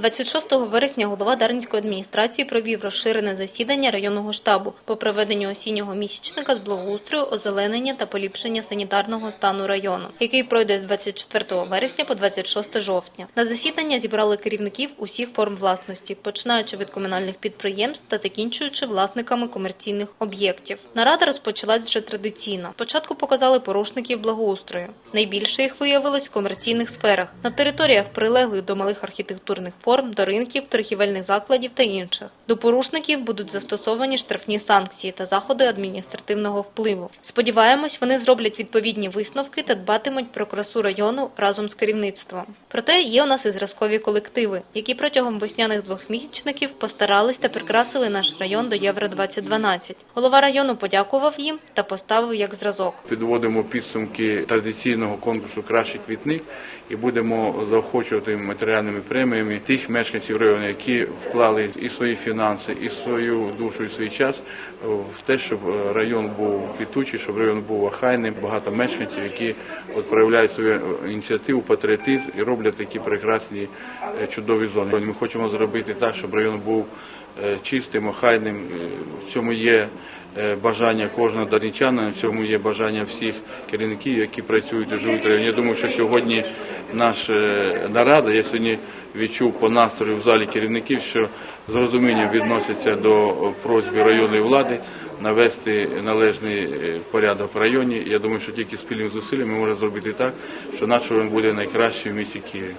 26 вересня голова Дарницької адміністрації провів розширене засідання районного штабу по проведенню осіннього місячника з благоустрою, озеленення та поліпшення санітарного стану району, який пройде з 24 вересня по 26 жовтня. На засідання зібрали керівників усіх форм власності, починаючи від комунальних підприємств та закінчуючи власниками комерційних об'єктів. Нарада розпочалась вже традиційно. Спочатку показали порушників благоустрою. Найбільше їх виявилось в комерційних сферах на територіях, прилеглих до малих архітектурних форм, до ринків, торгівельних закладів та інших. До порушників будуть застосовані штрафні санкції та заходи адміністративного впливу. Сподіваємось, вони зроблять відповідні висновки та дбатимуть про красу району разом з керівництвом. Проте є у нас і зразкові колективи, які протягом весняних двохмісячників постарались та прикрасили наш район до Євро 2012. Голова району подякував їм та поставив як зразок. Підводимо підсумки традиційного конкурсу Кращий квітник і будемо заохочувати матеріальними преміями тих мешканців району, які вклали і свої фінанси, і свою душу, і свій час в те, щоб е, район був квітучий, щоб район був охайним. Багато мешканців, які от проявляють свою ініціативу, патріотизм і роблять такі прекрасні е, чудові зони. Ми хочемо зробити так, щоб район був е, чистим, охайним. Е, В цьому є е, бажання кожного дарничана, в цьому є бажання всіх керівників, які працюють і живуть. Я думаю, що сьогодні наша нарада, я сьогодні відчув по настрою в залі керівників, що з розумінням відносяться до просьби районної влади навести належний е, порядок в районі. Я думаю, що тільки спільними зусиллями ми можемо зробити так, що наш район буде найкращий в місті Києві.